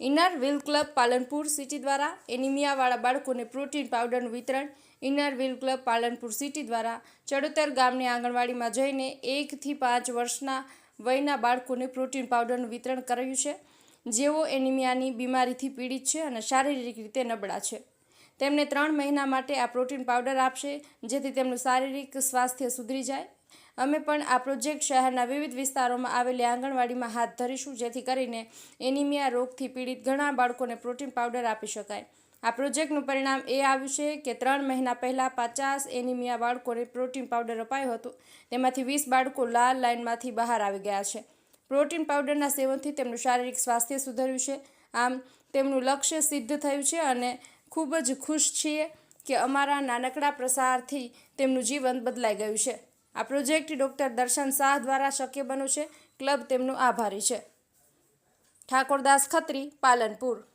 Inner wheel club Palanpur city દ્વારા એનિમિયાવાળા બાળકોને પ્રોટીન પાવડરનું વિતરણ inner wheel club Palanpur city દ્વારા ચડોતર ગામની આંગણવાડીમાં જઈને એકથી પાંચ વર્ષના વયના બાળકોને પ્રોટીન પાવડરનું વિતરણ કરાયું છે. જેઓ એનિમિયાની બીમારીથી પીડિત છે અને શારીરિક રીતે નબળા છે. તેમને ત્રણ મહિના માટે આ પ્રોટીન પાવડર આપશે જેથી તેમનું શારીરિક સ્વાસ્થ્ય સુધરી જાય. અમે પણ આ પ્રોજેક્ટ શહેરના વિવિધ વિસ્તારોમાં આવેલી આંગણવાડીમાં હાથ ધરીશું, જેથી કરીને એનિમિયા રોગથી પીડિત ઘણા બાળકોને પ્રોટીન પાવડર આપી શકાય. આ પ્રોજેક્ટનું પરિણામ એ આવ્યું છે કે ત્રણ મહિના પહેલાં પચાસ એનિમિયા બાળકોને પ્રોટીન પાવડર અપાયું હતું. તેમાંથી વીસ બાળકો લાલ લાઇનમાંથી બહાર આવી ગયા છે. પ્રોટીન પાવડરના સેવનથી તેમનું શારીરિક સ્વાસ્થ્ય સુધર્યું છે. આમ, તેમનું લક્ષ્ય સિદ્ધ થયું છે અને ખૂબ જ ખુશ છીએ કે અમારા નાનકડા પ્રસારથી તેમનું જીવન બદલાઈ ગયું છે. આ પ્રોજેક્ટ ડૉક્ટર દર્શન શાહ દ્વારા શક્ય બન્યું છે. ક્લબ તેમનું આભારી છે. ઠાકોરદાસ ખત્રી, પાલનપુર.